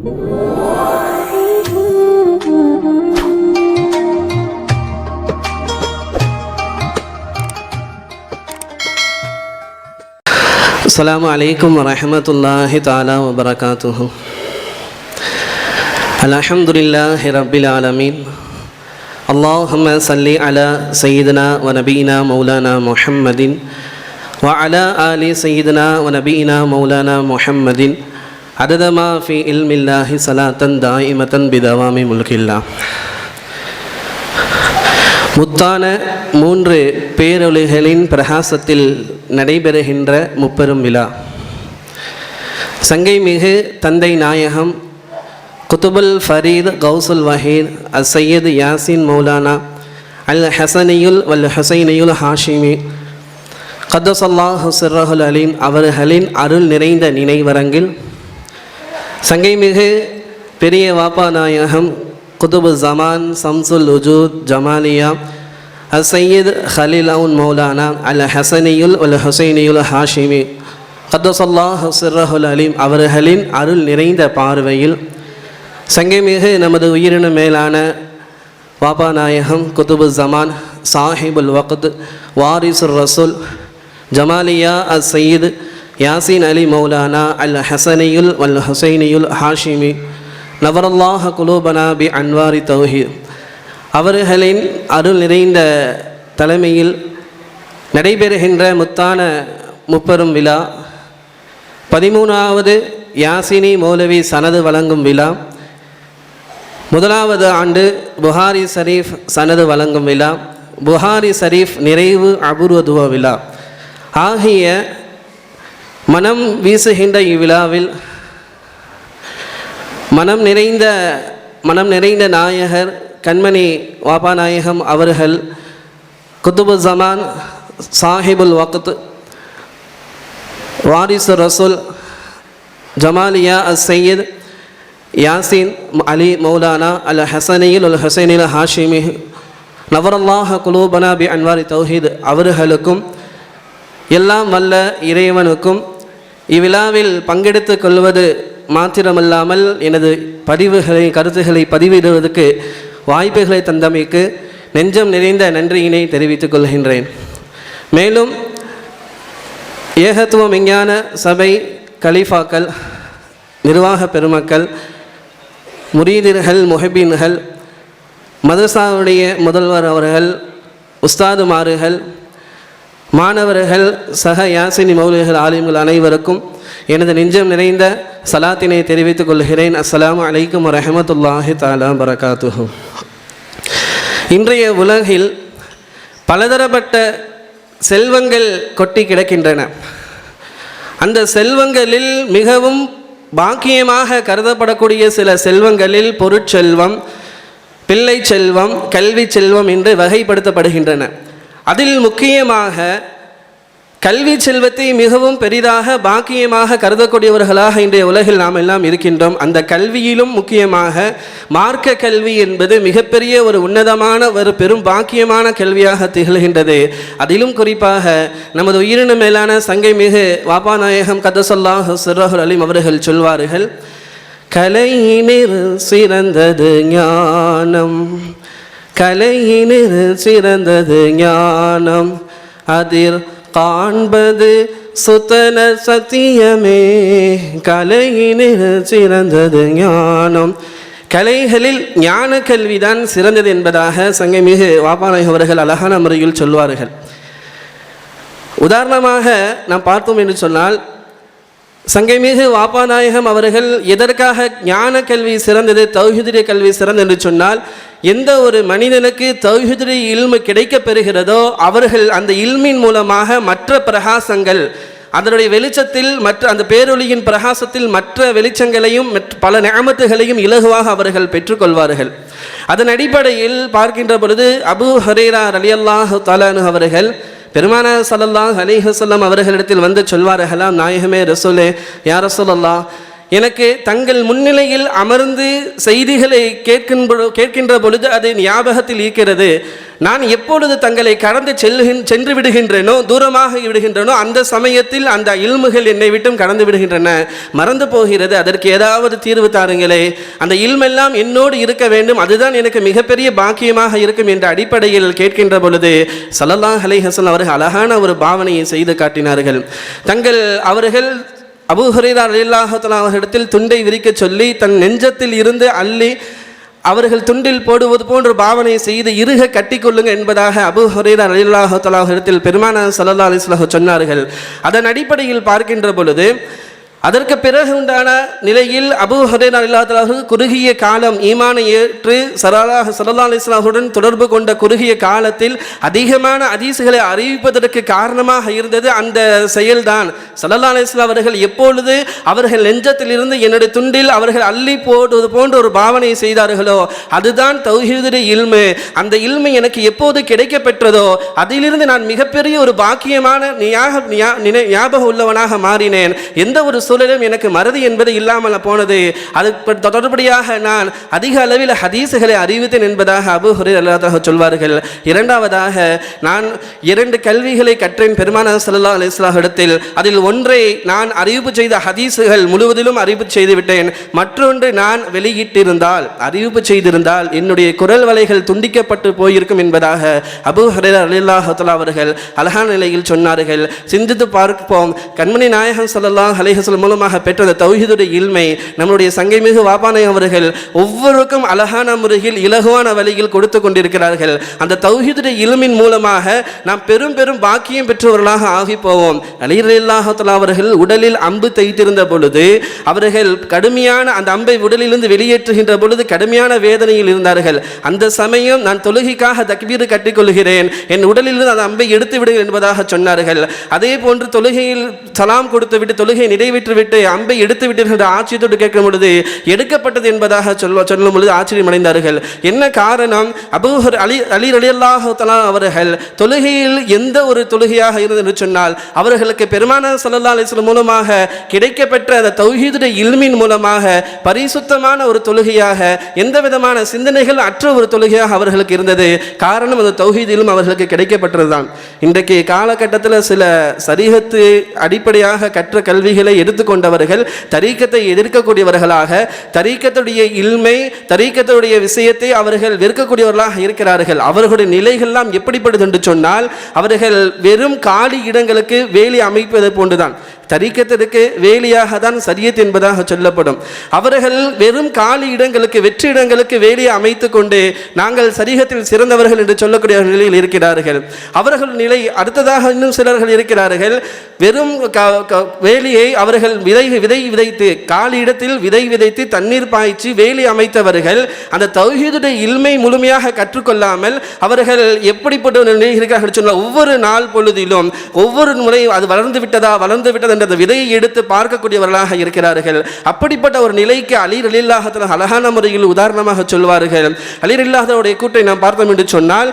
السلام عليكم ورحمة الله تعالى وبركاته. الحمد لله رب العالمين. اللهم صل على سيدنا ونبينا مولانا محمد وعلى آل سيدنا ونبينا مولانا محمد அததமா ஃபி இல்மில்லாஹி சலாத்தன் தாயிமத்தன் பிதவாமி முல்கில்லா முத்தான மூன்று பேரொலிகளின் பிரகாசத்தில் நடைபெறுகின்ற முப்பெரும் விழா. சங்கை மிகு தந்தை நாயகம் குத்துபுல் ஃபரீத் கௌசுல் வஹீத் அசையது யாசின் மௌலானா அல் ஹசனியுல் வல் ஹசைனியுல் ஹாஷிமி. கதசல்லாஹ் சிர்ரஹுல் அலீம் அவர்களின் அருள் நிறைந்த நினைவரங்கில் சங்கைமிகு பெரிய வாப்பா நாயகம் குதுபு ஜமான் சம்சுல் உஜூத் ஜமாலியா அஸ் சையீத் ஹலீல் அவுன் மௌலானா அல் ஹசனியுல் அல் ஹுசைனியுல் ஹாஷிமி. கத்தசல்லாஹ் சிர்ரஹுல் அலீம் அவர்களின் அருள் நிறைந்த பார்வையில் சங்கைமிகு நமது உயிரின மேலான வாபா நாயகம் குதுபு ஜமான் சாஹிபுல் வக்த் வாரிசுர் ரசூல் ஜமாலியா அஸ் சயீத் யாசின் அலி மௌலானா அல் ஹசனியுல் வல் ஹுசைனியுல் ஹாஷிமி நவரல்லாஹ குலூபனா பி அன்வாரி தௌஹீத் அவர்களின் அருள் நிறைந்த தலைமையில் நடைபெறுகின்ற முத்தான முப்பெரும் விழா பதிமூணாவது யாசினி மௌலவி சனது வழங்கும் விழா முதலாவது ஆண்டு புகாரி ஷரீஃப் சனது வழங்கும் விழா புகாரி ஷரீஃப் நிறைவு அபூர்வதுவ விழா ஆகிய மனம் வீசுகின்ற இவ்விழாவில் மனம் நிறைந்த மனம் நிறைந்த நாயகர் கண்மணி வாபா நாயகம் அவர்கள் குத்துபு ஜமான் சாஹிபுல் வக்த் வாரிசு ரசூல் ஜமாலியா அஸ் சையீத் யாசின் அலி மௌலானா அல் ஹசனியில் அல் ஹசைனில் ஹாஷிமி நவரல்லாஹ குலூபனா பி அன்வாரி தௌஹீத் அவர்களுக்கும் எல்லாம் வல்ல இறைவனுக்கும் இவ்விழாவில் பங்கெடுத்து கொள்வது மாத்திரமல்லாமல் எனது பதிவுகளை கருத்துக்களை பதிவிடுவதற்கு வாய்ப்புகளை தந்தமைக்கு நெஞ்சம் நிறைந்த நன்றியினை தெரிவித்துக் கொள்கின்றேன். மேலும் ஏகத்துவ விஞ்ஞான சபை கலீஃபாக்கள் நிர்வாக பெருமக்கள் முரீதிர்கள் முஹபீன்கள் மதரசாவுடைய முதல்வர் அவர்கள் உஸ்தாதுமார்கள் மாணவர்கள் சக யாசினி மௌலிகள் ஆலிம்கள் அனைவருக்கும் எனது நெஞ்சம் நிறைந்த சலாத்தினை தெரிவித்துக் கொள்கிறேன். அஸ்லாம் அலைக்கும் ரஹமத்துல்லாஹி தாலா பரகாத்துஹு. இன்றைய உலகில் பலதரப்பட்ட செல்வங்கள் கொட்டி கிடக்கின்றன. அந்த செல்வங்களில் மிகவும் பாக்கியமாக கருதப்படக்கூடிய சில செல்வங்களில் பொருட்செல்வம் பிள்ளை செல்வம் கல்வி செல்வம் என்று வகைப்படுத்தப்படுகின்றன. அதில் முக்கியமாக கல்வி செல்வத்தை மிகவும் பெரிதாக பாக்கியமாக கருதக்கூடியவர்களாக இன்றைய உலகில் நாம் எல்லாம் இருக்கின்றோம். அந்த கல்வியிலும் முக்கியமாக மார்க்க கல்வி என்பது மிகப்பெரிய ஒரு உன்னதமான ஒரு பெரும் பாக்கியமான கல்வியாக திகழ்கின்றது. அதிலும் குறிப்பாக நமது உயிரின மேலான சங்கை மிகு வாபாநாயகம் கதசல்லாஹ் சிறகுல் அலிம் அவர்கள் சொல்வார்கள் கலையினிர் சிறந்தது ஞானம் கலையினிர் சிறந்தது ஞானம். அதிர் காண்பது சுத்தன சத்தியமே. கலையினில் சிறந்தது ஞானம். கலைகளில் ஞான கல்விதான் சிறந்தது என்பதாக சங்கமிகு வாபாநாயகம் அவர்கள் அழகான முறையில் சொல்வார்கள். உதாரணமாக நாம் பார்த்தோம் என்று சொன்னால் சங்கைமிகு வாபாநாயகம் அவர்கள் எதற்காக ஞான கல்வி சிறந்தது தௌஹிதிரிய கல்வி சிறந்தது என்று சொன்னால் எந்த ஒரு மனிதனுக்கு தௌஹிதிரி இல்மு கிடைக்கப் பெறுகிறதோ அவர்கள் அந்த இல்மின் மூலமாக மற்ற பிரகாசங்கள் அதனுடைய வெளிச்சத்தில் மற்ற அந்த பேரொளியின் பிரகாசத்தில் மற்ற வெளிச்சங்களையும் பல நியமத்துகளையும் இலகுவாக அவர்கள் பெற்றுக்கொள்வார்கள். அதன் அடிப்படையில் பார்க்கின்ற பொழுது அபு ஹரேரா அலியல்லாஹு தாலானு அவர்கள் பெருமான சல்லல்லாஹ் அலிஹசல்லாம் அவர்களிடத்தில் வந்து சொல்வார்களாம் நாயகமே ரசூலே யார் ரசூலல்லா எனக்கு தங்கள் முன்னிலையில் அமர்ந்து செய்திகளை கேட்கின்ற கேட்கின்ற பொழுது அது ஞாபகத்தில் இருக்கிறது. நான் எப்பொழுது தங்களை கடந்து செல்லுகின் சென்று விடுகின்றேனோ தூரமாக விடுகின்றனோ அந்த சமயத்தில் அந்த இல்முகள் என்னை விட்டும் கடந்து விடுகின்றன. மறந்து போகிறது அதற்கு ஏதாவது தீர்வு தாருங்களே. அந்த இல்மெல்லாம் என்னோடு இருக்க வேண்டும் அதுதான் எனக்கு மிகப்பெரிய பாக்கியமாக இருக்கும் என்ற அடிப்படையில் கேட்கின்ற பொழுது சல்லல்லாஹ் அலைஹசன் அவர்கள் அழகான ஒரு பாவனையை செய்து காட்டினார்கள். தங்கள் அவர்கள் அபூ ஹுரைரா அலில்லாஹத்தலா அவர்களிடத்தில் துண்டை விரிக்கச் சொல்லி தன் நெஞ்சத்தில் இருந்து அள்ளி அவர்கள் துண்டில் போடுவது போன்ற பாவனை செய்து இருக கட்டிக்கொள்ளுங்க என்பதாக அபு ஹுரைரா அலில்லாஹத்தலா அவர்களிடத்தில் பெருமான சல்லா அலிஸ்லாஹ் சொன்னார்கள். அதன் அடிப்படையில் பார்க்கின்ற பொழுது அதற்கு பிறகு உண்டான நிலையில் அபு ஹரேன் அலில்லாஹு குறுகிய காலம் ஈமானை ஏற்று சரலா சல்லா அலிஸ்லாஹுடன் தொடர்பு கொண்ட குறுகிய காலத்தில் அதிகமான அதிசுகளை அறிவிப்பதற்கு காரணமாக இருந்தது அந்த செயல்தான். சல்லல்லா அலிஸ்லாம் அவர்கள் எப்பொழுது அவர்கள் நெஞ்சத்திலிருந்து என்னுடைய துண்டில் அவர்கள் அள்ளி போடுவது போன்ற ஒரு பாவனை செய்தார்களோ அதுதான் தௌஹீதுடைய இல்மு. அந்த இல்மு எனக்கு எப்போது கிடைக்கப்பெற்றதோ அதிலிருந்து நான் மிகப்பெரிய ஒரு பாக்கியமான ஞாபகம் உள்ளவனாக மாறினேன். எந்த ஒரு சூழலும் எனக்கு மறதி என்பது இல்லாமல் போனது. அதுக்கு தொடர்படியாக நான் அதிக அளவில் ஹதீஸுகளை அறிவித்தேன் என்பதாக அபு ஹுரை அல்லாதாக சொல்வார்கள். இரண்டாவதாக நான் இரண்டு கல்விகளை கற்றேன் பெருமான சல்லா அலிஸ்லாஹ் இடத்தில். அதில் ஒன்றை நான் அறிவிப்பு செய்த ஹதீஸுகள் முழுவதிலும் அறிவிப்பு செய்துவிட்டேன் மற்றொன்று நான் வெளியிட்டிருந்தால் அறிவிப்பு செய்திருந்தால் என்னுடைய குரல் வலைகள் துண்டிக்கப்பட்டு போயிருக்கும் என்பதாக அபு ஹுரைரா அலில்லாஹலா அவர்கள் அழகான நிலையில் சொன்னார்கள். சிந்தித்து பார்ப்போம். கண்மணி நாயகம் ஸல்லல்லாஹு அலைஹி மூலமாக பெற்ற அந்த தௌஹீதுடைய இல்மை நம்முடைய சங்கை மிகு வாபானை அவர்கள் ஒவ்வொருக்கும் அழகான முறையில் இலகுவான வழியில் கொடுத்து கொண்டிருக்கிறார்கள். அந்த தௌஹீதுடைய இல்மின் மூலமாக நாம் பெரும் பெரும் பாக்கியம் பெற்றவர்களாக ஆகி போவோம் அலிரல்லாஹலா அவர்கள் உடலில் அம்பு தைத்திருந்த பொழுது அவர்கள் கடுமையான அந்த அம்பை உடலிலிருந்து வெளியேற்றுகின்ற பொழுது கடுமையான வேதனையில் இருந்தார்கள். அந்த சமயம் நான் தொழுகைக்காக தக்பீர் கட்டிக்கொள்கிறேன் என் உடலிலிருந்து அந்த அம்பை எடுத்து விடுங்கள் என்பதாக சொன்னார்கள். அதே போன்று தொழுகையில் சலாம் கொடுத்து விட்டு தொழுகை நிறைவேற்ற விட்டு அம்பை எடுத்து விட்டீர்கள் ஆச்சரியத்தோடு கேட்கும் பொழுது எடுக்கப்பட்டது என்பதாக சொல்ல சொல்லும் பொழுது ஆச்சரியம் அடைந்தார்கள் என்ன காரணம்? அபூஹர் அலி அலி அலியல்லாஹலா அவர்கள் தொழுகையில் எந்த ஒரு தொழுகையாக இருந்தது என்று சொன்னால் அவர்களுக்கு பெருமான சல்லா அலிஸ்லம் மூலமாக கிடைக்கப்பட்ட அந்த தௌஹீதுடைய இல்மின் மூலமாக பரிசுத்தமான ஒரு தொழுகையாக எந்த விதமான சிந்தனைகள் அற்ற ஒரு தொழுகையாக அவர்களுக்கு இருந்தது. காரணம் அந்த தௌஹீதிலும் அவர்களுக்கு கிடைக்கப்பட்டதுதான். இன்றைக்கு காலகட்டத்தில் சில சரிகத்து அடிப்படையாக கற்ற கல்விகளை எடுத்து எடுத்துக்கொண்டவர்கள் தரீக்கத்தை எதிர்க்கக்கூடியவர்களாக தரீக்கத்துடைய இல்மை தரீக்கத்துடைய விஷயத்தை அவர்கள் வெறுக்கக்கூடியவர்களாக இருக்கிறார்கள். அவர்களுடைய நிலைகள்லாம் எப்படிப்படுது என்று சொன்னால் அவர்கள் வெறும் காலி இடங்களுக்கு வேலி அமைப்பது போன்றுதான். தரிக்கத்திற்கு வேலியாக தான் சரியத் என்பதாக சொல்லப்படும். அவர்கள் வெறும் காலி இடங்களுக்கு வெற்றி இடங்களுக்கு வேலியை அமைத்து கொண்டு நாங்கள் சரீகத்தில் சிறந்தவர்கள் என்று சொல்லக்கூடிய நிலையில் இருக்கிறார்கள். அவர்கள் நிலை அடுத்ததாக இன்னும் சிலர்கள் இருக்கிறார்கள். வெறும் க- க- வேலியை அவர்கள் விதை விதை விதைத்து காலி இடத்தில் விதை விதைத்து தண்ணீர் பாய்ச்சி வேலி அமைத்தவர்கள் அந்த தௌஹீதுடைய இல்மை முழுமையாக கற்றுக்கொள்ளாமல் அவர்கள் எப்படிப்பட்ட ஒரு நிலையில் இருக்கிறார்கள் சொன்னால் ஒவ்வொரு நாள் பொழுதிலும் ஒவ்வொரு முறை அது வளர்ந்து விட்டதா வளர்ந்து விட்டதா அந்த விதையை எடுத்து பார்க்கக்கூடியவர்களாக இருக்கிறார்கள். அப்படிப்பட்ட ஒரு நிலைக்கு அலீர் அலில்லாஹத்தில் அழகான முறையில் உதாரணமாக சொல்வார்கள். அலீர் இல்லாதவருடைய கூட்டை நாம் பார்த்தோம் என்று சொன்னால்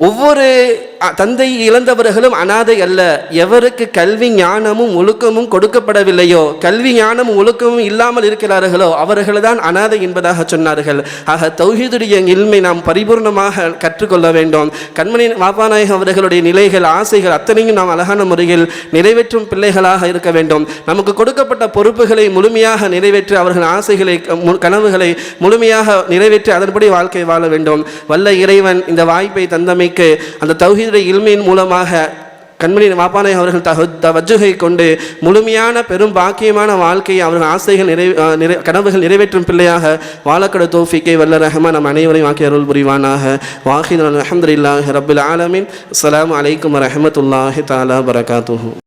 ஒவ்வொரு தந்தை இழந்தவர்களும் அனாதை அல்ல. எவருக்கு கல்வி ஞானமும் ஒழுக்கமும் கொடுக்கப்படவில்லையோ கல்வி ஞானமும் ஒழுக்கமும் இல்லாமல் இருக்கிறார்களோ அவர்கள்தான் அனாதை என்பதாக சொன்னார்கள். ஆக தௌஹீதுடைய இல்மை நாம் பரிபூர்ணமாக கற்றுக்கொள்ள வேண்டும். கண்மணி மாபாநாயகம் அவர்களுடைய நிலைகள் ஆசைகள் அத்தனையும் நாம் அழகான முறையில் நிறைவேற்றும் பிள்ளைகளாக இருக்க வேண்டும். நமக்கு கொடுக்கப்பட்ட பொறுப்புகளை முழுமையாக நிறைவேற்றி அவர்கள் ஆசைகளை மு- கனவுகளை முழுமையாக நிறைவேற்றி அதன்படி வாழ்க்கை வாழ வேண்டும். வல்ல இறைவன் இந்த வாய்ப்பை தந்தமை தந்தமைக்கு அந்த தௌஹீதுடைய இல்மையின் மூலமாக கண்மணி மாப்பானை அவர்கள் தகு தவஜுகை கொண்டு முழுமையான பெரும் பாக்கியமான வாழ்க்கையை அவர்கள் ஆசைகள் நிறை நிறை கனவுகள் நிறைவேற்றும் பிள்ளையாக வாழக்கட தோஃபிக்கை வல்ல ரஹமா நம் அனைவரையும் வாக்கி அருள் புரிவானாக. வாஹித் இல்லாஹ் ரபில் ஆலமின். அஸ்லாம் அலைக்கும் வரஹமத்துல்லாஹி தாலா பரகாத்துஹூ